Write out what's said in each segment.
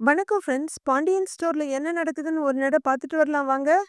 வணக்கம் ஃப்ரெண்ட்ஸ். பாண்டியன் ஸ்டோர்ல என்ன நடக்குதுன்னு ஒரு நட பார்த்துட்டு வரலாம் வாங்க.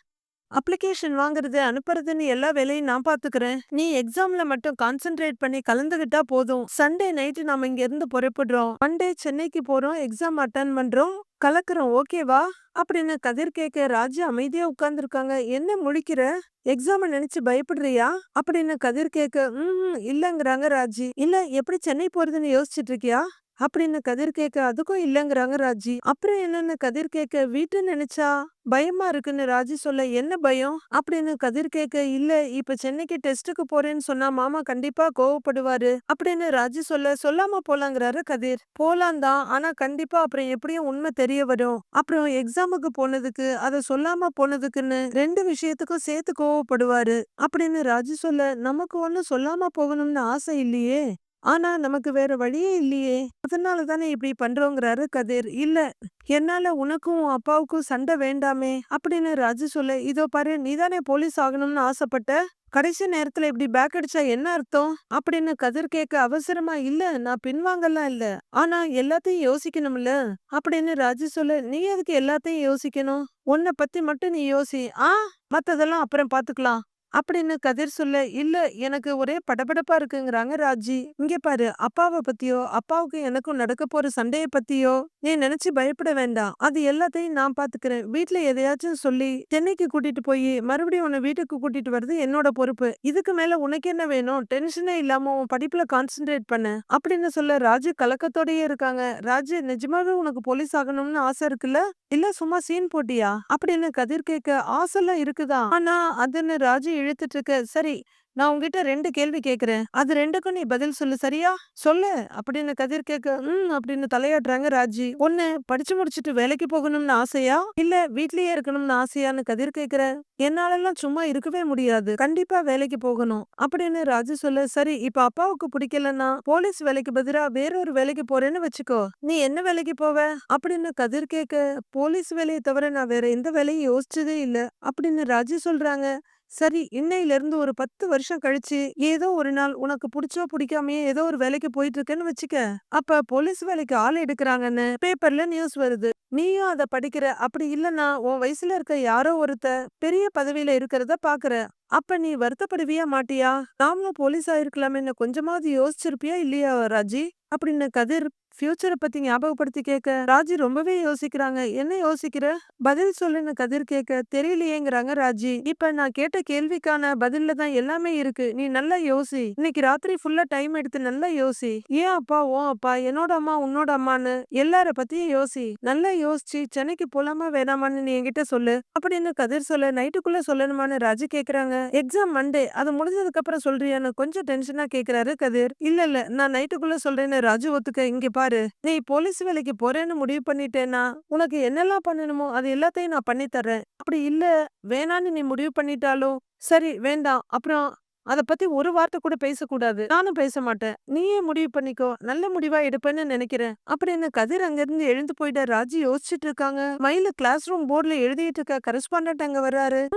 அப்ளிகேஷன் வாங்குறது, அனுப்புறதுன்னு எல்லா வேலையும் நான் பார்த்துக்கிறேன். நீ எக்ஸாம்ல மட்டும் கான்சென்ட்ரேட் பண்ணி கலந்துக்கிட்டா போதும். சண்டே நைட்டு நாம இங்கேருந்து புறப்படுறோம். மண்டே சென்னைக்கு போறோம். எக்ஸாம் அட்டன் பண்றோம். கலக்குறோம் ஓகேவா? அப்படின்னு கதிர் கேட்க ராஜு அமைதியா உட்கார்ந்துருக்காங்க. என்ன முழிக்கிற? எக்ஸாம நினைச்சு பயப்படுறியா? அப்படின்னு கதிர் கேட்க, ம் இல்லங்கிறாங்க ராஜி. இல்ல எப்படி சென்னை போறதுன்னு யோசிச்சுட்டு இருக்கியா? அப்படின்னு கதிர் கேட்க அதுக்கும் இல்லைங்கிறாங்க ராஜி. அப்புறம் என்னன்னு கதிர் கேட்க வீட்டு நினைச்சா பயமா இருக்குன்னு ராஜி சொல்ல என்ன பயம்? அப்படின்னு கதிர் கேட்க இல்ல இப்ப சென்னைக்கு டெஸ்ட்டுக்கு போறேன்னு சொன்னா மாமா கண்டிப்பா கோவப்படுவாரு. அப்படின்னு ராஜி சொல்ல சொல்லாம போலாங்கிறாரு கதிர். போலாம் தான் ஆனா கண்டிப்பா அப்புறம் எப்படியும் உண்மை தெரிய வரும். அப்புறம் எக்ஸாமுக்கு போனதுக்கு அதை சொல்லாம போனதுக்குன்னு ரெண்டு விஷயத்துக்கும் சேர்த்து கோவப்படுவாரு. அப்படின்னு ராஜி சொல்ல நமக்கு ஒண்ணும் சொல்லாம போகணும்னு ஆசை இல்லையே. ஆனா நமக்கு வேற வழியே இல்லையே. அதனால தானே இப்படி பண்றோங்கிறாரு கதிர். இல்ல என்னால உனக்கும் உன் அப்பாவுக்கும் சண்டை வேண்டாமே அப்படின்னு ராஜு சொல்ல. இதோ பாரு நீதானே போலீஸ் ஆகணும்னு ஆசைப்பட்ட? கடைசி நேரத்துல இப்படி பேக் அடிச்சா என்ன அர்த்தம்? அப்படின்னு கதிர் கேட்க அவசரமா இல்ல நான் பின்வாங்கலாம் இல்ல. ஆனா எல்லாத்தையும் யோசிக்கணும்ல? அப்படின்னு ராஜு சொல்ல. நீ எதுக்கு எல்லாத்தையும் யோசிக்கணும்? உன்னை பத்தி மட்டும் நீ யோசி. ஆ மத்ததெல்லாம் அப்புறம் பாத்துக்கலாம். அப்படின்னு கதிர் சொல்ல இல்ல எனக்கு ஒரே படபடப்பா இருக்குங்கிறாங்க ராஜி. இங்க பாரு அப்பாவை பத்தியோ அப்பாவுக்கு எனக்கும் நடக்க போற சண்டைய பத்தியோ நீ நினைச்சு பயப்பட வேண்டாம். அது எல்லாத்தையும் நான் பாத்துக்கிறேன். வீட்டுல எதையாச்சும் சொல்லி சென்னைக்கு கூட்டிட்டு போய் மறுபடியும் உன்னை வீட்டுக்கு கூட்டிட்டு வர்றது என்னோட பொறுப்பு. இதுக்கு மேல உனக்கு என்ன வேணும்? டென்ஷனே இல்லாம உன் படிப்புல கான்சென்ட்ரேட் பண்ண அப்படின்னு சொல்ல ராஜு கலக்கத்தோடயே இருக்காங்க. ராஜு நிஜமாவே உனக்கு போலீஸ் ஆகணும்னு ஆசை இருக்குல்ல? இல்ல சும்மா சீன் போட்டியா? அப்படின்னு கதிர் கேட்க ஆசைலாம் இருக்குதா ஆனா அதுன்னு ராஜு இழுத்துட்டு இருக்க சரி நான் உங்ககிட்ட ரெண்டு கேள்வி கேட்குறேன். அது ரெண்டுக்கும் நீ பதில் சொல்லு சரியா? சொல்லு அப்படின்னு கதிர் கேட்க ம் அப்படின்னு தலையாடுறாங்க ராஜி ஒண்ணு படிச்சு முடிச்சுட்டு வேலைக்கு போகணும்னு ஆசையா? இல்ல வீட்லயே இருக்கணும்னு ஆசையான்னு கதிர் கேக்குற என்னாலெல்லாம் சும்மா இருக்கவே முடியாது. கண்டிப்பா வேலைக்கு போகணும் அப்படின்னு ராஜு சொல்ல சரி இப்ப அப்பாவுக்கு பிடிக்கலன்னா போலீஸ் வேலைக்கு பதிலா வேறொரு வேலைக்கு போறேன்னு வச்சுக்கோ. நீ என்ன வேலைக்கு போவ? அப்படின்னு கதிர் கேட்க போலீஸ் வேலையை தவிர நான் வேற எந்த வேலையும் யோசிச்சதே இல்ல அப்படின்னு ராஜு சொல்றாங்க. சரி இன்னையிலிருந்து ஒரு பத்து வருஷம் கழிச்சு ஏதோ ஒரு நாள் உனக்கு பிடிச்சோ பிடிக்காமயே ஏதோ ஒரு வேலைக்கு போயிட்டு இருக்கேன்னு வச்சுக்க. அப்ப போலீஸ் வேலைக்கு ஆள் எடுக்கிறாங்கன்னு பேப்பர்ல நியூஸ் வருது. நீயும் அத படிக்கிற அப்படி இல்லைன்னா உன் வயசுல இருக்க யாரோ ஒருத்த பெரிய பதவியில இருக்கிறத பாக்குற. அப்ப நீ வருத்தப்படுவியா மாட்டியா? நாமளும் போலீஸ் ஆயிருக்கலாமே கொஞ்சமாவது யோசிச்சிருப்பியா இல்லையா ராஜி? அப்படின்னு கதிர் ஃபியூச்சரை பத்தி ஞாபகப்படுத்தி கேட்க ராஜி ரொம்பவே யோசிக்கிறாங்க. என்ன யோசிக்கிற? பதில் சொல்லுன்னு கதிர் கேட்க தெரியலையேங்கிறாங்க ராஜி. இப்ப நான் கேட்ட கேள்விக்கான பதில்ல தான் எல்லாமே இருக்கு. நீ நல்லா யோசி. இன்னைக்கு ராத்திரி ஃபுல்லா டைம் எடுத்து நல்லா யோசி. ஏன் அப்பா ஓ அப்பா என்னோட அம்மா உன்னோட அம்மான்னு எல்லார பத்தியும் யோசி. நல்லா யோசிச்சு சென்னைக்கு போலாமா வேணாமான்னு நீ என்கிட்ட சொல்லு. அப்படின்னு கதிர் சொல்ல நைட்டுக்குள்ள சொல்லணுமான்னு ராஜி கேக்குறாங்க. எக்ஸாம் மண்டே அது முடிஞ்சதுக்கு அப்புறம் சொல்றியான்னு கொஞ்சம் டென்ஷனா கேக்குறாரு கதிர். இல்ல இல்ல. நான் நைட்டுக்குள்ள சொல்றேன்னு ராஜு ஒத்துக்க. இங்க பாரு. நீ போலீஸ் வேலைக்கு போறேன்னு முடிவு பண்ணிட்டேன்னா உனக்கு என்னெல்லாம் பண்ணணுமோ அது எல்லாத்தையும் நான் பண்ணி தர்றேன். அப்படி இல்ல வேணான்னு நீ முடிவு பண்ணிட்டாலும் சரி வேண்டாம். அப்புறம் அத பத்தி ஒரு வார்த்தை கூட பேசக்கூடாது. நானும் பேச மாட்டேன். நீயே முடிவு பண்ணிக்கோ. நல்ல முடிவா எடுப்பேன்னு நினைக்கிறேன். அப்படின்னு கதிர் அங்கிருந்து எழுந்து போயிட்ட ராஜி யோசிச்சுட்டு இருக்காங்க. மயில கிளாஸ் ரூம் போர்டுல எழுதிட்டு இருக்க கரஸ்பாண்டன்ட் அங்க வர்றாரு.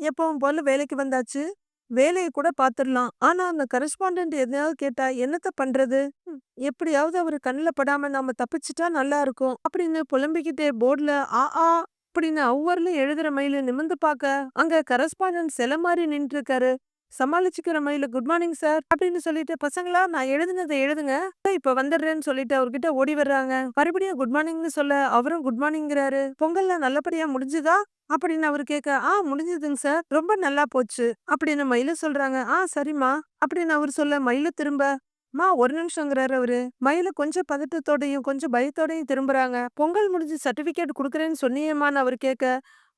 எப்பவும் போல வேலைக்கு வந்தாச்சு? வேலையை கூட பாத்துடலாம் ஆனா அந்த கரஸ்பாண்டன்ட் எதையாவது கேட்டா என்னத்த பண்றது? எப்படியாவது அவர் கண்ணுல படாம நாம தப்பிச்சிட்டா நல்லா இருக்கும். அப்படின்னு புலம்பிக்கிட்டே போர்டுல ஆ ஆ அப்படின்னு ஒவ்வொருல எழுதுற மயில நிமிர்ந்து பார்க்க அங்க கரஸ்பாண்டன்ட் சில மாதிரி நின்று இருக்காரு சமாளிச்சுக்கிற மயில குட் மார்னிங் சார் அப்படின்னு சொல்லிட்டு பசங்களா நான் எழுதுனதை எழுதுங்க. இப்ப வந்துடுறேன்னு சொல்லிட்டு அவர்கிட்ட ஓடி வர்றாங்க. மறுபடியும் குட் மார்னிங்னு சொல்ல அவரும் குட் மார்னிங்கிறாரு. பொங்கல்லாம் நல்லபடியா முடிஞ்சுதா? அப்படின்னு அவர் கேட்க ஆ முடிஞ்சதுங்க சார். ரொம்ப நல்லா போச்சு அப்படின்னு மயில சொல்றாங்க. ஆ சரிம்மா அப்படின்னு அவர் சொல்ல மயில திரும்ப மா ஒரு நிமிஷங்கிறாரு அவரு. மயில கொஞ்சம் பதட்டத்தோடையும் கொஞ்சம் பயத்தோடையும் திரும்புறாங்க. பொங்கல் முடிஞ்சு சர்டிபிகேட் குடுக்கறேன்னு சொன்னியேம்மான்னு அவர் கேட்க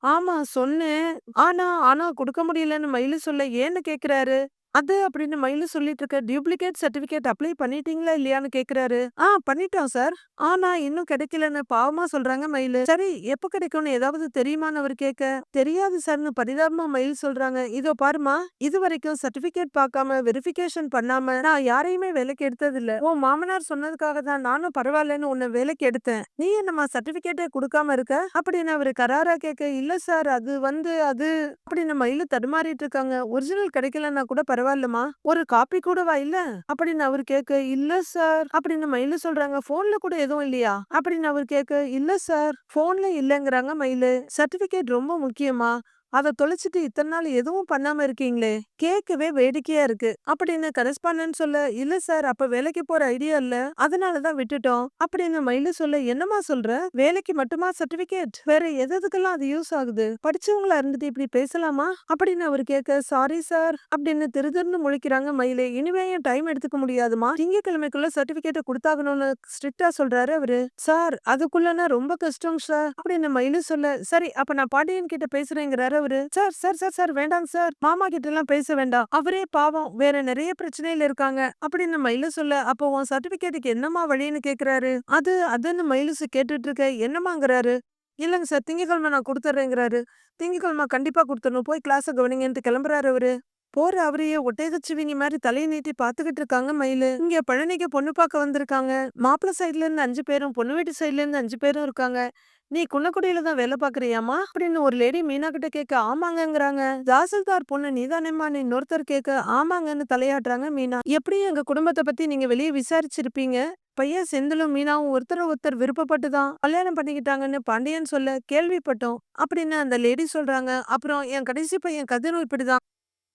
ஆமா சொன்னேன். ஆனா ஆனா குடுக்க முடியலன்னு மயிலு சொல்ல ஏன்னு கேக்குறாரு? அது அப்படின்னு மயிலு சொல்லிட்டு இருக்க டியூப்ளிகேட் சர்டிபிகேட் அப்ளை பண்ணிட்டீங்களா இல்லையான்னு கேக்குறாரு. ஆ பண்ணிட்டோம் சார். ஆனா இன்னும் கிடைக்கலன்னு பாவமா சொல்றாங்க மயிலு. சரி எப்ப கிடைக்கும்னு ஏதாவது தெரியுமான்னு அவர் கேட்க தெரியாது சார்னு பரிதாபமா மயில் சொல்றாங்க. இதோ பாருமா இது வரைக்கும் சர்டிபிகேட் பார்க்காம வெரிஃபிகேஷன் பண்ணாம நான் யாரையுமே வேலைக்கு எடுத்தது இல்ல உன் மாமனார் சொன்னதுக்காக தான் நானும் பரவாயில்லன்னு உன்னை வேலைக்கு எடுத்தேன். நீ என்னமா சர்டிபிகேட்டே கொடுக்காம இருக்க? அப்படின்னு அவரு கராரா கேட்க இல்ல சார் அது வந்து அது அப்படின்னு மயிலு தடுமாறிட்டு இருக்காங்க ஒரிஜினல் கிடைக்கலன்னா கூட பரவாயில்ல. பரவாயில்லம்மா. ஒரு காப்பி கூடவா இல்ல? அப்படின்னு அவர் கேட்க இல்ல சார். அப்படின்னு மயிலு சொல்றாங்க. போன்ல கூட எதுவும் இல்லையா? அப்படின்னு அவர் கேட்க இல்ல சார். போன்ல இல்லங்கிறாங்க மயிலு. சர்டிபிகேட் ரொம்ப முக்கியமா? அதை தொலைச்சிட்டு இத்தனை நாள் எதுவும் பண்ணாம இருக்கீங்களே? கேட்கவே வேடிக்கையா இருக்கு. அப்படின்னு கரஸ்பாண்டன்ட் சொல்ல இல்ல சார் அப்ப வேலைக்கு போற ஐடியா இல்ல. அதனாலதான் விட்டுட்டோம். அப்படின்னு மயிலு சொல்ல என்னமா சொல்ற? வேலைக்கு மட்டுமா சர்டிபிகேட் வேற எது எதுக்கெல்லாம் அது யூஸ் ஆகுது? படிச்சவங்களா இருந்துட்டு இப்படி பேசலாமா? அப்படின்னு அவர் கேட்க சாரி சார் அப்படின்னு திருதிருன்னு முழிக்கிறாங்க மயிலே. இனிமே என் டைம் எடுத்துக்க முடியாதுமா திங்கக்கிழமைக்குள்ள சர்டிபிகேட்டை கொடுத்தாகணும்னு ஸ்ட்ரிக்டா சொல்றாரு அவரு. சார் அதுக்குள்ளனா ரொம்ப கஷ்டம் சார் அப்படின்னு மயிலு சொல்ல சரி அப்ப நான் பாண்டியன் கிட்ட பேசுறேங்கிறாரு அவரு சார் சார் சார் சார் வேண்டாங்க சார் மாமா கிட்ட எல்லாம் பேச வேண்டாம். அவரே பாவம் வேற நிறைய பிரச்சனையில இருக்காங்க. அப்படின்னு மயில சொல்ல அப்போ உன் சர்டிபிகேட்டுக்கு என்னமா வழின்னு கேக்குறாரு? அது அதுன்னு மயிலுசு கேட்டுட்டு இருக்க என்னமாங்கிறாரு இல்லைங்க சார் திங்கக்கிழமை நான் கொடுத்துட்றேங்கிறாரு திங்கக்கிழமை கண்டிப்பாக கொடுத்துடணும் போய் கிளாஸை கவனிங்கன்ட்டு கிளம்புறாரு அவரு. போற அவரையே ஒட்டேதச்சுவிங்க மாதிரி தலையை நீட்டி பாத்துக்கிட்டு இருக்காங்க மயிலு. இங்க பழனிக்கு பொண்ணு பார்க்க வந்திருக்காங்க. மாப்பிள்ள சைடுல இருந்து அஞ்சு பேரும் பொண்ணு வீட்டு சைடுல இருந்து அஞ்சு பேரும் இருக்காங்க. நீ குன்னக்குடியில தான் வேலை பாக்குறியாமா அப்படின்னு ஒரு லேடி மீனா கிட்ட கேட்க ஆமாங்கிறாங்க தாசில்தார் பொண்ணு நீதானேம்மா? நீ இன்னொருத்தர் கேட்க ஆமாங்கன்னு தலையாட்டுறாங்க மீனா. எப்படி எங்க குடும்பத்தை பத்தி நீங்க வெளியே விசாரிச்சிருப்பீங்க. பையன் செந்திலும் மீனாவும் ஒருத்தர் ஒருத்தர் விருப்பப்பட்டு தான் கல்யாணம் பண்ணிக்கிட்டாங்கன்னு பாண்டியன் சொல்ல கேள்விப்பட்டோம். அப்படின்னு அந்த லேடி சொல்றாங்க. அப்புறம் என் கடைசி பையன் கதிரும் இப்படிதான்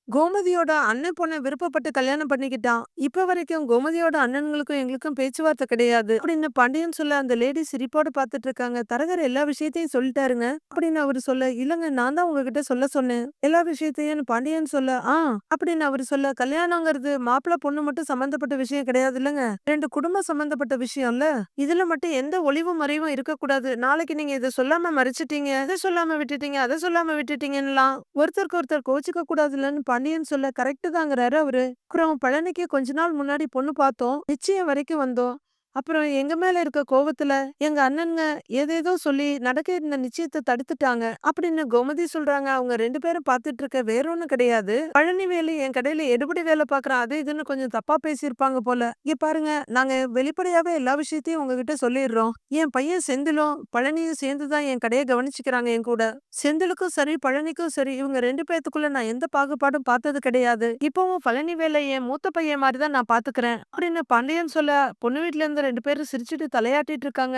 கோமதியோட அண்ணன் பொண்ணை விருப்பப்பட்டு கல்யாணம் பண்ணிக்கிட்டான். இப்ப வரைக்கும் கோமதியோட அண்ணன்களுக்கும் எங்களுக்கும் பேச்சுவார்த்தை கிடையாது. அப்படின்னு பாண்டியன் சொல்ல அந்த லேடி சிரிப்போட பாத்துட்டு இருக்காங்க. தரகர் எல்லா விஷயத்தையும் சொல்லிட்டாருங்க. அப்படின்னு அவரு சொல்ல இல்லங்க நான் தான் உங்ககிட்ட சொல்ல சொன்னேன். எல்லா விஷயத்தையும் பாண்டியன் சொல்ல ஆ அப்படின்னு அவரு சொல்ல கல்யாணங்கிறது மாப்பிள்ள பொண்ணு மட்டும் சம்பந்தப்பட்ட விஷயம் கிடையாது இல்லங்க. ரெண்டு குடும்பம் சம்பந்தப்பட்ட விஷயம்ல இதுல மட்டும் எந்த ஒளிவும் மறைவும் இருக்கக்கூடாது. நாளைக்கு நீங்க இதை சொல்லாம மறைச்சிட்டீங்க அதை சொல்லாம விட்டுட்டீங்க அதை சொல்லாம விட்டுட்டீங்கலாம் ஒருத்தருக்கு ஒருத்தர் கோச்சிக்க கூடாதுலன்னு பாண்டியன் சொல்ல கரெக்டு தாங்கிறாரு அவரு. அப்புறம் பழனிக்கு கொஞ்ச நாள் முன்னாடி பொண்ணு பார்த்தோம். நிச்சயம் வரைக்கும் வந்தோம். அப்புறம் எங்க மேல இருக்க கோவத்துல எங்க அண்ணனுங்க ஏதேதோ சொல்லி நடக்க இருந்த நிச்சயத்தை தடுத்துட்டாங்க அப்படின்னு கோமதி சொல்றாங்க. அவங்க ரெண்டு பேரும் பார்த்துட்டு இருக்க வேற ஒண்ணும் கிடையாது. பழனிவேலு என் கடையில எடுபடி வேலை பாக்குறான் அது இதுன்னு கொஞ்சம் தப்பா பேசியிருப்பாங்க போல. இங்க பாருங்க நாங்க வெளிப்படையாவே எல்லா விஷயத்தையும் உங்ககிட்ட சொல்லிடுறோம். என் பையன் செந்திலும் பழனியும் சேர்ந்துதான் என் கடையை கவனிச்சுக்கிறாங்க என் கூட. செந்திலுக்கும் சரி பழனிக்கும் சரி இவங்க ரெண்டு பேத்துக்குள்ள நான் எந்த பாகுபாடும் பார்த்தது கிடையாது. இப்பவும் பழனி வேலை என் மூத்த பையன் மாதிரி தான் நான் பாத்துக்கிறேன் அப்படின்னு பாண்டியன் சொல்ல பொண்ணு வீட்டுல இருந்து ரெண்டு பேரும் சிரிச்சுட்டு தலையாட்டிட்டு இருக்காங்க.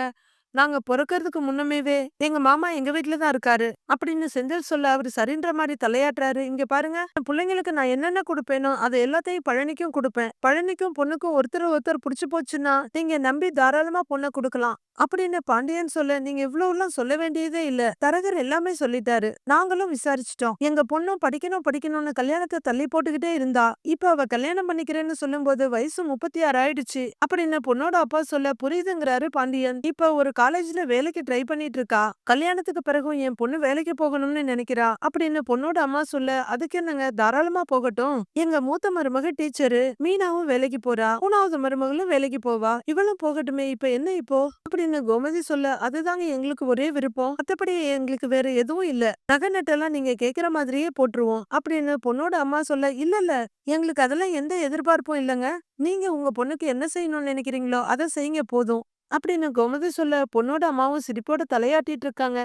நாங்க பிறக்கறதுக்கு முன்னமேவே எங்க மாமா எங்க வீட்டுல தான் இருக்காரு அப்படின்னு செந்தில் சொல்ல அவர் சரின்ற மாதிரி தலையாட்டுறாரு. இங்க பாருங்க பிள்ளைங்களுக்கு நான் என்னென்ன கொடுப்பேனோ அது எல்லாத்தையும் பழனிக்கும் கொடுப்பேன். பழனிக்கும் பொண்ணுக்கும் ஒருத்தர் ஒருத்தர் புடிச்சு போச்சுன்னா நீங்க நம்பி தாராளமா பொண்ணை கொடுக்கலாம் அப்படின்னு பாண்டியன் சொல்ல நீங்க இவ்வளவு எல்லாம் சொல்ல வேண்டியதே இல்ல. தரகர் எல்லாமே சொல்லிட்டாரு. நாங்களும் விசாரிச்சிட்டோம். எங்க பொண்ணும் படிக்கணும் படிக்கணும்னு கல்யாணத்தை தள்ளி போட்டுக்கிட்டே இருந்தா இப்ப அவ கல்யாணம் பண்ணிக்கிறேன்னு சொல்லும்போது வயசு முப்பத்தி ஆறு ஆயிடுச்சு அப்படின்னு பொண்ணோட அப்பா சொல்ல புரியுதுங்கிறாரு பாண்டியன். இப்ப ஒரு காலேஜ்ல வேலைக்கு ட்ரை பண்ணிட்டு இருக்கா கல்யாணத்துக்கு பிறகும் என் பொண்ணு வேலைக்கு போகணும்னு நினைக்கிறா. அப்படின்னு பொண்ணோட அம்மா சொல்ல அதுக்கு என்னங்க? தாராளமா போகட்டும். எங்க மூத்த மருமக டீச்சரு மீனாவும் வேலைக்கு போறா. மூணாவது மருமகளும் வேலைக்கு போவா. இவளும் போகட்டுமே. இப்ப என்ன இப்போ? அப்படின்னு கோமதி சொல்ல அதுதாங்க எங்களுக்கு ஒரே விருப்பம். மத்தபடி எங்களுக்கு வேற எதுவும் இல்ல. நகை நட்டெல்லாம் நீங்க கேக்குற மாதிரியே போட்டுருவோம். அப்படின்னு பொண்ணோட அம்மா சொல்ல இல்ல இல்ல. எங்களுக்கு அதெல்லாம் எந்த எதிர்பார்ப்பும் இல்லைங்க. நீங்க உங்க பொண்ணுக்கு என்ன செய்யணும்னு நினைக்கிறீங்களோ அதை செய்யுங்க போதும். அப்படின்னு கோமதி சொல்ல பொண்ணோட அம்மாவும் சிரிப்போட தலையாட்டிட்டு இருக்காங்க.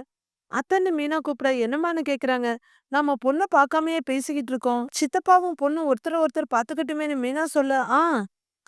அத்தன்னு மீனா கூப்பிட என்னமான்னு கேக்குறாங்க. நாம பொண்ணை பார்க்காமயே பேசிக்கிட்டு இருக்கோம். சித்தப்பாவும் பொண்ணும் ஒருத்தர ஒருத்தர் பாத்துக்கிட்டுமேனு மீனா சொல்ல ஆ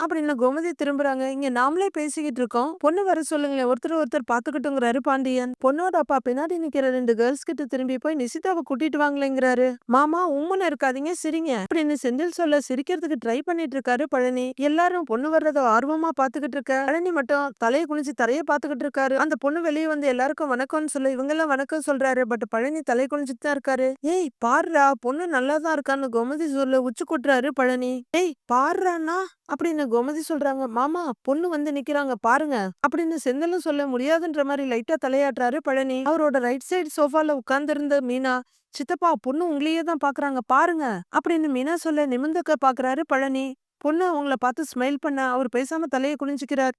அப்படின்னு கோமதி திரும்புறாங்க. இங்க நாமளே பேசிக்கிட்டு இருக்கோம். பொண்ணு வர சொல்லுங்களேன். ஒருத்தர் ஒருத்தர் பாத்துக்கிட்டுங்கிறாரு பாண்டியன். பொண்ணோட அப்பா பின்னாடி நிக்கிற ரெண்டு கேர்ள்ஸ் கிட்ட திரும்பி போய் நிசிதாவை கூட்டிட்டு வாங்களேங்கிறாரு. மாமா உம்முன்னு இருக்காதீங்க சிரிங்க அப்படின்னு செந்தில் சொல்ல சிரிக்கிறதுக்கு ட்ரை பண்ணிட்டு இருக்காரு பழனி. எல்லாரும் பொண்ணு வர்றத ஆர்வமா பாத்துக்கிட்டு இருக்க. பழனி மட்டும் தலையை குனிச்சு தரைய பாத்துக்கிட்டு இருக்காரு. அந்த பொண்ணு வெளியே வந்து எல்லாருக்கும் வணக்கம்னு சொல்ல. இவங்க எல்லாம் வணக்கம் சொல்றாரு. பட் பழனி தலை குனிஞ்சுட்டு தான் இருக்காரு. ஏய் பாருடா பொண்ணு நல்லா தான் இருக்கான்னு கோமதி சொல்ல உச்சி கொட்டுறாரு பழனி. ஏய் பாருறான்னா அப்படின்னு கோமதி சொல்றாங்க. மாமா பொண்ணு வந்து நிக்கிறாங்க பாருங்க. அப்படின்னு செந்திலும் சொல்ல முடியாதுன்ற மாதிரி லைட்டா தலையாட்டுறாரு பழனி. அவரோட ரைட் சைடு சோஃபால உட்கார்ந்து இருந்த மீனா சித்தப்பா பொண்ணு உங்களையே தான் பாக்குறாங்க பாருங்க. அப்படின்னு மீனா சொல்ல நிமிர்ந்துக்க பாக்குறாரு பழனி. பொண்ணு அவங்கள பார்த்து ஸ்மைல் பண்ண அவர் பேசாம தலையை குனிஞ்சுக்கிறார்.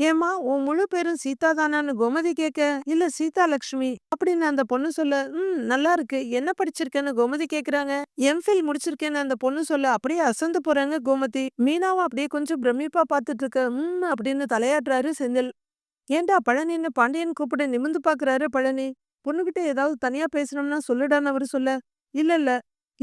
ஏமா உன் முழு பேரும் சீதா தானான்னு கோமதி கேட்க இல்ல சீதா லட்சுமி அப்படின்னு அந்த பொண்ணு சொல்ல ம் நல்லா இருக்கு. என்ன படிச்சிருக்கேன்னு கோமதி கேக்குறாங்க? எம்ஃபில் முடிச்சிருக்கேன்னு அந்த பொண்ணு சொல்ல அப்படியே அசந்து போறாங்க கோமதி. மீனாவும் அப்படியே கொஞ்சம் பிரமிப்பா பாத்துட்டு இருக்க ம் அப்படின்னு தலையாட்டுறாரு செந்தில். ஏண்டா பழனின்னு பாண்டியன் கூப்பிட நிமிந்து பாக்குறாரு பழனி? பொண்ணுகிட்ட ஏதாவது தனியா பேசணும்னா சொல்லுடான்னு அவரு சொல்ல. இல்ல இல்ல.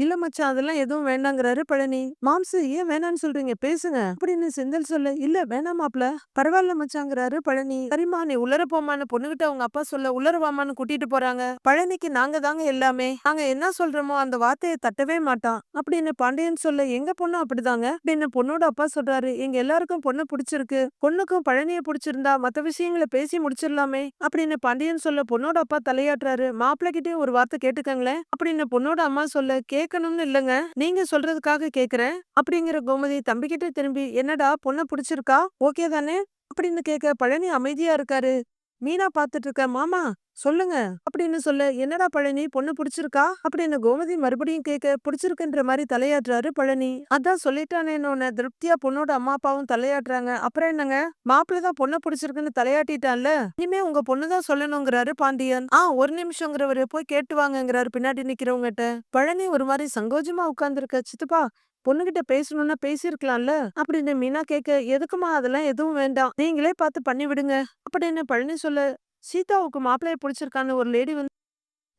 இல்ல மச்சான் அதெல்லாம் எதுவும் வேண்டாங்கிறாரு பழனி. மாம்சு ஏன் வேணாம்னு சொல்றீங்க? பேசுங்க. அப்படின்னு செந்தில் சொல்ல இல்ல வேணாம் மாப்ள. பரவாயில்ல மச்சாங்கிறாரு பழனி. சரிம்மா நீ உலர போமான்னு பொண்ணுகிட்ட அவங்க அப்பா சொல்ல உலரவாமான்னு கூட்டிட்டு போறாங்க. பழனிக்கு நாங்க தாங்க எல்லாமே. நாங்க என்ன சொல்றோமோ அந்த வார்த்தையை தட்டவே மாட்டான். அப்படின்னு பாண்டியன் சொல்ல எங்க பொண்ணு அப்படிதாங்க. அப்படின்னு பொண்ணோட அப்பா சொல்றாரு எங்க எல்லாருக்கும் பொண்ணு பிடிச்சிருக்கு. பொண்ணுக்கும் பழனியை பிடிச்சிருந்தா மத்த விஷயங்களை பேசி முடிச்சிடலாமே. அப்படின்னு பாண்டியன் சொல்ல பொண்ணோட அப்பா தலையாட்டுறாரு மாப்பிள்ளை கிட்டயும் ஒரு வார்த்தை கேட்டுக்கங்களேன். அப்படின்னு பொண்ணோட அம்மா சொல்ல கேட்கணும்னு இல்லங்க. நீங்க சொல்றதுக்காக கேக்குறேன் அப்படிங்கிற கோமதி தம்பிக்கிட்ட திரும்பி என்னடா பொண்ணை பிடிச்சிருக்கா? ஓகே தானே? அப்படின்னு கேட்க பழனி அமைதியா இருக்காரு. மீனா பாத்துட்டு இருக்க மாமா சொல்லுங்க அப்படின்னு சொல்ல என்னடா பழனி பொண்ணு பிடிச்சிருக்கா? அப்படின்னு கோமதி மறுபடியும் கேட்க பிடிச்சிருக்குன்ற மாதிரி தலையாட்டுறாரு பழனி. அதான் சொல்லிட்டானேன்னு திருப்தியா பொண்ணோட அம்மா அப்பாவும் தலையாட்டுறாங்க. அப்புறம் என்னங்க? மாப்பிள்ளை தான் பொண்ணை பிடிச்சிருக்குன்னு தலையாட்டிட்டான்ல? இனிமே உங்க பொண்ணுதான் சொல்லணுங்கிறாரு பாண்டியன். ஆ ஒரு நிமிஷங்கிறவரு போய் கேட்டு வாங்கங்கிறாரு பின்னாடி நிக்கிறவங்ககிட்ட பழனி ஒரு மாதிரி சங்கோஜமா உட்கார்ந்துருக்க சித்துப்பா பொண்ணுகிட்ட பேசணும்னா பேசியிருக்கலாம்ல? அப்படின்னு மீனா கேட்க எதுக்குமா அதெல்லாம் எதுவும் வேண்டாம். நீங்களே பார்த்து பண்ணி விடுங்க. அப்படின்னு பழனி சொல்ல சீதாவுக்கு மாப்பிள்ளைய பிடிச்சிருக்கான்னு ஒரு லேடி வந்து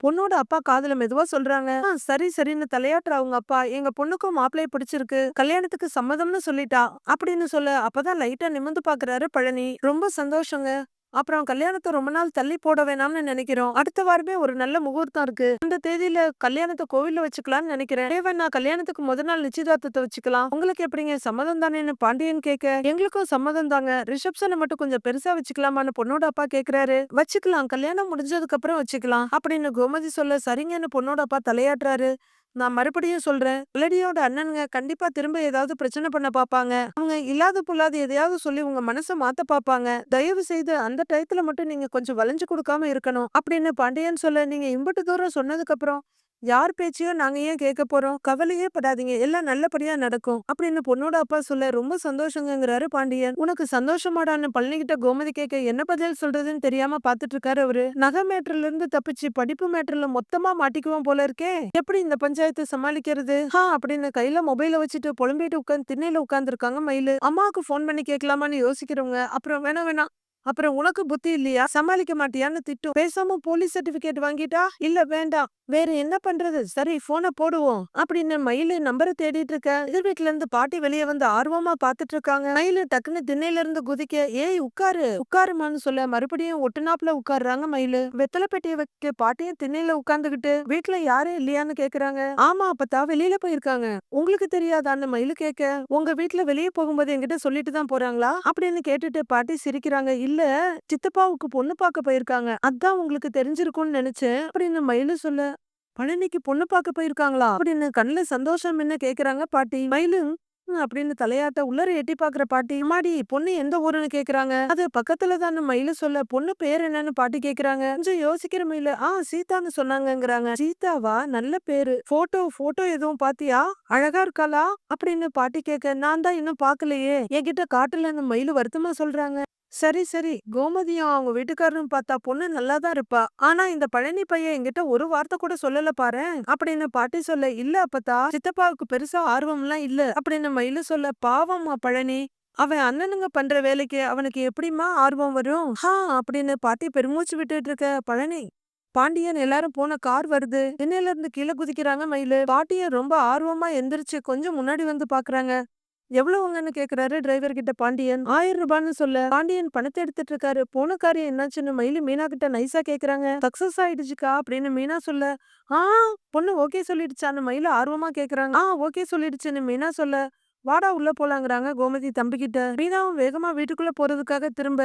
பொண்ணோட அப்பா காதல மெதுவா சொல்றாங்க. சரி சரின்னு தலையாட்டுற அவங்க அப்பா எங்க பொண்ணுக்கும் மாப்பிள்ளைய பிடிச்சிருக்கு. கல்யாணத்துக்கு சம்மதம்னு சொல்லிட்டா. அப்படின்னு சொல்ல அப்பதான் லைட்டா நிமிர்ந்து பாக்குறாரு பழனி. ரொம்ப சந்தோஷங்க. அப்புறம் கல்யாணத்தை ரொம்ப நாள் தள்ளி போட வேணாம்னு நினைக்கிறோம். அடுத்த வாரமே ஒரு நல்ல முகூர்த்தம் இருக்கு. அந்த தேதியில கல்யாணத்தை கோவில்ல வச்சுக்கலாம்னு நினைக்கிறேன். தேவன் நான் கல்யாணத்துக்கு முதல் நாள் நிச்சயதார்த்தத்தை வச்சுக்கலாம். உங்களுக்கு எப்படிங்க? சம்மதம் தானேன்னு பாண்டியன் கேட்க. எங்களுக்கும் சம்மதம் தாங்க. ரிசப்ஷனை மட்டும் கொஞ்சம் பெருசா வச்சுக்கலாமான்னு பொண்ணோட அப்பா கேக்குறாரு. வச்சுக்கலாம். கல்யாணம் முடிஞ்சதுக்கு அப்புறம் வச்சுக்கலாம். அப்படின்னு கோமதி சொல்ல சரிங்கன்னு பொண்ணோட அப்பா தலையாட்டுறாரு. நான் மறுபடியும் சொல்றேன். லடியோட அண்ணனுங்க கண்டிப்பா திரும்ப ஏதாவது பிரச்சனை பண்ண பாப்பாங்க. அவங்க இல்லாத புல்லாது எதையாவது சொல்லி உங்க மனசை மாத்த பாப்பாங்க. தயவு செய்து அந்த டயத்துல மட்டும் நீங்க கொஞ்சம் வளைஞ்சு கொடுக்காம இருக்கணும். அப்படின்னு பாண்டியன் சொல்ல நீங்க இம்புட்டு தூரம் சொன்னதுக்கு அப்புறம் யார் பேச்சையும் நாங்க ஏன் கேட்க போறோம்? கவலையே படாதீங்க. எல்லாம் நல்லபடியா நடக்கும். அப்படின்னு பொண்ணோட அப்பா சொல்ல ரொம்ப சந்தோஷங்கிறாரு பாண்டியன். உனக்கு சந்தோஷமாடான்னு பழனிக்கிட்ட கோமதி கேட்க என்ன பதில் சொல்றதுன்னு தெரியாம பாத்துட்டு இருக்காரு அவரு. நகை மேட்டர்ல இருந்து தப்பிச்சு படிப்பு மேட்டர்ல மொத்தமா மாட்டிக்குவோம் போல இருக்கே. எப்படி இந்த பஞ்சாயத்து சமாளிக்கிறது? ஹா அப்படின்னு கையில மொபைல வச்சுட்டு புலம்பிட்டு உட்காந்து திண்ணையில உட்காந்துருக்காங்க மயிலு. அம்மாவுக்கு போன் பண்ணி கேட்கலாமான்னு யோசிக்கிறவங்க. அப்புறம் வேணா வேணாம். அப்புறம் உனக்கு புத்தி இல்லையா? சமாளிக்க மாட்டியான்னு திட்டும். பேசாம போலீஸ் சர்டிபிகேட் வாங்கிட்டா? இல்ல வேண்டாம். வேற என்ன பண்றது? சரி போனை போடுவோம். அப்படின்னு மயிலு நம்பரை தேடிட்டு இருக்க. எதிர் வீட்டுல இருந்து பாட்டி வெளியே வந்து ஆர்வமா பாத்துட்டு இருக்காங்க. மயிலு டக்குன்னு திண்ணையில இருந்து குதிக்க ஏய் உட்காரு. உட்காருமான்னு சொல்ல மறுபடியும் ஒட்டுநாப்புல உட்காருறாங்க மயிலு. வெத்தலை பெட்டியை வைக்க பாட்டியும் திண்ணையில உட்கார்ந்துகிட்டு வீட்டுல யாரும் இல்லையான்னு கேக்குறாங்க. ஆமா அப்பத்தா வெளியில போயிருக்காங்க. உங்களுக்கு தெரியாதான்னு மயிலு கேட்க உங்க வீட்டுல வெளியே போகும்போது என்கிட்ட சொல்லிட்டு தான் போறாங்களா? அப்படின்னு கேட்டுட்டு பாட்டி சிரிக்கிறாங்க. இல்ல சித்தப்பாவுக்கு பொண்ணு பார்க்க போயிருக்காங்க. அதான் உங்களுக்கு தெரிஞ்சிருக்கும்னு நினைச்சேன். அப்படின்னு மயிலு சொல்ல பழனிக்கு பொண்ணு பார்க்க போயிருக்காங்களா? அப்படின்னு கண்ணுல சந்தோஷம் என்ன கேக்குறாங்க பாட்டி. மயிலு அப்படின்னு தலையாட்ட உள்ளர எட்டி பாக்குற பாட்டி. மாடி பொண்ணு எந்த ஊருன்னு கேக்குறாங்க? அது பக்கத்துல தானே மயில சொல்ல பொண்ணு பேர் என்னன்னு பாட்டி கேக்குறாங்க. கொஞ்சம் யோசிக்கிற மயில ஆ சீதான்னு சொன்னாங்கங்கிறாங்க. சீதாவா? நல்ல பேரு. போட்டோ போட்டோ எதுவும் பாத்தியா? அழகா இருக்காளா? அப்படின்னு பாட்டி கேட்க நான் தான் இன்னும் பாக்கலையே. என்கிட்ட காட்டுல அந்த மயில வருத்தமா சொல்றாங்க. சரி சரி. கோமதியும் அவங்க வீட்டுக்காரரும் பார்த்தா பொண்ணு நல்லா தான் இருப்பா. ஆனா இந்த பழனி பையன் என்கிட்ட ஒரு வார்த்தை கூட சொல்லல பாரு அப்படின்னு பாட்டி சொல்ல இல்ல அப்பத்தா சித்தப்பாவுக்கு பெருசா ஆர்வம்லாம் இல்ல. அப்படின்னு மயிலு சொல்ல பாவம்மா பழனி அவன் அண்ணனுங்க பண்ற வேலைக்கு அவனுக்கு எப்படிம்மா ஆர்வம் வரும்? ஹா அப்படின்னு பாட்டி பெருமூச்சு விட்டுட்டு இருக்க பழனி பாண்டியன் எல்லாரும் போன கார் வருது. திண்ணையில இருந்து கீழே குதிக்கிறாங்க மயிலு. பாட்டியன் ரொம்ப ஆர்வமா எந்திரிச்சு கொஞ்சம் முன்னாடி வந்து பாக்குறாங்க. எவ்வளவுங்கன்னு கேக்குறாரு டிரைவர் கிட்ட பாண்டியன். ஆயிரம் ரூபான்னு சொல்ல பாண்டியன் பணத்தை எடுத்துட்டு இருக்காரு. போன காரியம் என்னாச்சுன்னு மயிலு மீனா கிட்ட நைஸா கேக்குறாங்க. சக்சஸ் ஆயிடுச்சுக்கா அப்படின்னு மீனா சொல்ல ஆ பொண்ணு ஓகே சொல்லிடுச்சான்னு மயிலு ஆர்வமா கேக்குறாங்க. ஆ ஓகே சொல்லிடுச்சுன்னு மீனா சொல்ல வாடா உள்ள போலாங்கிறாங்க கோமதி தம்பிக்கிட்ட. மீனாவும் வேகமா வீட்டுக்குள்ள போறதுக்காக திரும்ப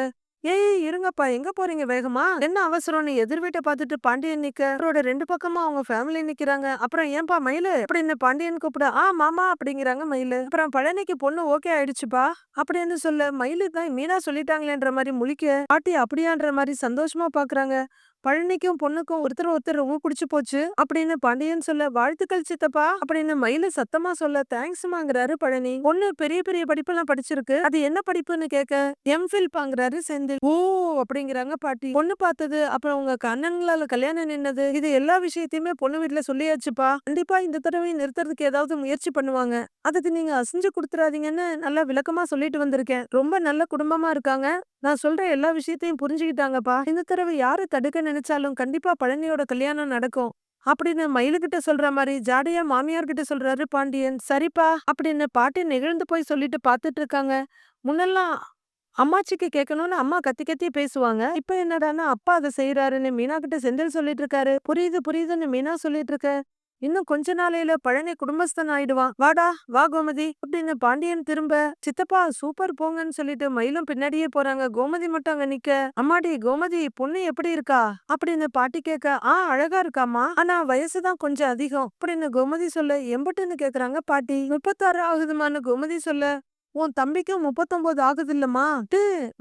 ஏய் இருங்கப்பா. எங்க போறீங்க வேகமா? என்ன அவசரம்னு எதிர் வீட்டை பார்த்துட்டு பாண்டியன் நிக்க? அவரோட ரெண்டு பக்கமா அவங்க ஃபேமிலி நிக்கிறாங்க. அப்புறம் ஏன்பா மயிலு? அப்படின்னு பாண்டியன் கூப்பிட? ஆ மாமா அப்படிங்கிறாங்க மயிலு. அப்புறம் பழனிக்கு பொண்ணு ஓகே ஆயிடுச்சுப்பா. அப்படின்னு சொல்ல மயிலு தான் மீனா சொல்லிட்டாங்களேன்ற மாதிரி முழிக்க பாட்டி அப்படியான்ற மாதிரி சந்தோஷமா பாக்குறாங்க. பழனிக்கும் பொண்ணுக்கும் ஒருத்தர் ஒருத்தர் ரொம்ப பிடிச்சு போச்சு. அப்படின்னு பாண்டியன் சொல்ல வாழ்த்துக்கள் சித்தப்பா அப்படின்னு மயில சத்தமா சொல்ல தேங்க்ஸ்மாங்கிறாரு பழனி. பொண்ணு பெரிய பெரிய படிப்பெல்லாம் படிச்சிருக்கு. அது என்ன படிப்புன்னு கேட்க எம்ஃபில் பாங்கிறாரு செந்தில். ஓ அப்படிங்கிறாங்க பாட்டி. பொண்ணு பார்த்தது அப்புறம் உங்க கண்ணங்களால கல்யாணம் நின்னது. இது எல்லா விஷயத்தையுமே பொண்ணு வீட்டுல சொல்லியாச்சுப்பா. கண்டிப்பா இந்த தடவை நிறுத்துறதுக்கு ஏதாவது முயற்சி பண்ணுவாங்க. அதுக்கு நீங்க அசைஞ்சு கொடுத்துறாதீங்கன்னு நல்லா விளக்கமா சொல்லிட்டு வந்திருக்கேன். ரொம்ப நல்ல குடும்பமா இருக்காங்க. நான் சொல்ற எல்லா விஷயத்தையும் புரிஞ்சுக்கிட்டாங்கப்பா. இந்த தடவை யாரு தடுக்க நினைச்சாலும் கண்டிப்பா பழனியோட கல்யாணம் நடக்கும். அப்படின்னு மயிலுகிட்ட சொல்ற மாதிரி ஜாடையா மாமியார் கிட்ட சொல்றாரு பாண்டியன். சரிப்பா அப்படின்னு பாட்டி நெகிழ்ந்து போய் சொல்லிட்டு பாத்துட்டு இருக்காங்க. முன்னெல்லாம் அம்மாச்சிக்கு கேட்கணும்னு அம்மா கத்தி கத்தி பேசுவாங்க. இப்ப என்னடான்னா அப்பா அதை செய்யறாருன்னு மீனா கிட்ட செந்தில் சொல்லிட்டு இருக்காரு. புரியுது புரியுதுன்னு மீனா சொல்லிட்டு இருக்க. இன்னும் கொஞ்ச நாளையில பழனி குடும்பஸ்தன் ஆயிடுவான். வாடா வா கோமதி. அப்படின்னு பாண்டியன் திரும்ப சித்தப்பா சூப்பர் போங்கன்னு சொல்லிட்டு மயிலும் பின்னாடியே போறாங்க. கோமதி மட்டும் அங்க நிக்க. அம்மாடி கோமதி பொண்ணு எப்படி இருக்கா? அப்படின்னு பாட்டி கேட்க ஆ அழகா இருக்காமா ஆனா வயசுதான் கொஞ்சம் அதிகம். அப்படின்னு கோமதி சொல்ல எம்பட்டுன்னு கேக்குறாங்க பாட்டி. முப்பத்தாறு ஆகுதுமான்னு கோமதி சொல்ல உன் தம்பிக்கும் முப்பத்தொன்பது ஆகுது இல்லம்மா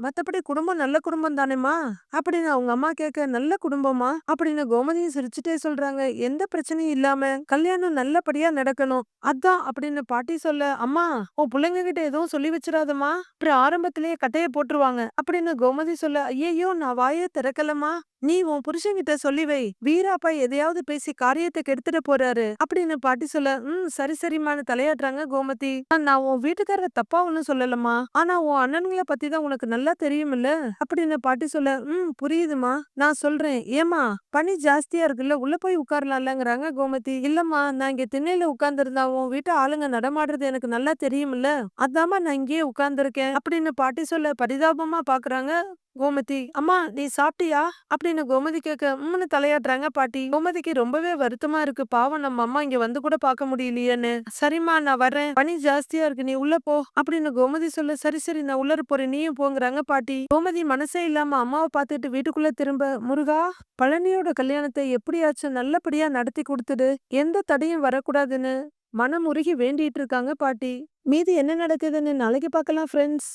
மத்தபடி குடும்பம் நல்ல குடும்பம் தானேம்மா. அப்படின்னு அவங்க அம்மா கேட்க நல்ல குடும்பமா அப்படின்னு கோமதியும் சிரிச்சுட்டே சொல்றாங்க. எந்த பிரச்சனையும் இல்லாம கல்யாணம் நல்லபடியா நடக்கணும். அதான் அப்படின்னு பாட்டி சொல்ல அம்மா உன் பிள்ளைங்க கிட்ட எதுவும் சொல்லி வச்சிடாதம்மா. அப்புறம் ஆரம்பத்திலேயே கட்டைய போட்டுருவாங்க அப்படின்னு கோமதி சொல்ல ஐயையோ நான் வாயே திறக்கலமா நீ உன் புருஷன்கிட்ட சொல்லி வை. வீராப்பா எதையாவது பேசி காரியத்தை கெடுத்துட போறாரு அப்படின்னு பாட்டி சொல்ல ம் சரி சரிம்மான்னு தலையாட்டுறாங்க கோமதி. நான் உன் வீட்டுக்காரர தப்பா ஒண்ணும் சொல்லலம்மா. ஆனா உன் அண்ணன்களை பத்தி தான் உனக்கு நல்லா தெரியுமில்ல? அப்படின்னு பாட்டி சொல்ல ம் புரியுதுமா நான் சொல்றேன். ஏமா பனி ஜாஸ்தியா இருக்குல்ல உள்ள போய் உட்காரலாம்லங்கிறாங்க கோமதி. இல்லம்மா நான் இங்க திண்ணையில உட்கார்ந்துருந்தா உன் வீட்டு ஆளுங்க நடமாடுறது எனக்கு நல்லா தெரியுமில்ல. அதாம்மா நான் இங்கேயே உட்கார்ந்துருக்கேன். அப்படின்னு பாட்டி சொல்ல பரிதாபமா பாக்குறாங்க கோமதி அம்மா நீ சாப்பிட்டியா? அப்படின்னு கோமதி கேட்க உம்னு தலையாடுறாங்க பாட்டி. கோமதிக்கு ரொம்பவே வருத்தமா இருக்கு. பாவம் நம்ம அம்மா இங்க வந்து கூட பார்க்க முடியலையேன்னு. சரிம்மா நான் வரேன் பனி ஜாஸ்தியா இருக்கு. நீ உள்ள போ. அப்படின்னு கோமதி சொல்ல சரி சரி நான் உள்ளர போறேன். நீயும் போங்கிறாங்க பாட்டி. கோமதி மனசே இல்லாம அம்மாவை பார்த்துட்டு வீட்டுக்குள்ள திரும்ப முருகா பழனியோட கல்யாணத்தை எப்படியாச்சும் நல்லபடியா நடத்தி கொடுத்துடு. எந்த தடையும் வரக்கூடாதுன்னு மனம் உருகி வேண்டிட்டு இருக்காங்க பாட்டி. மீதி என்ன நடக்குதுன்னு நாளைக்கு பார்க்கலாம் ஃப்ரெண்ட்ஸ்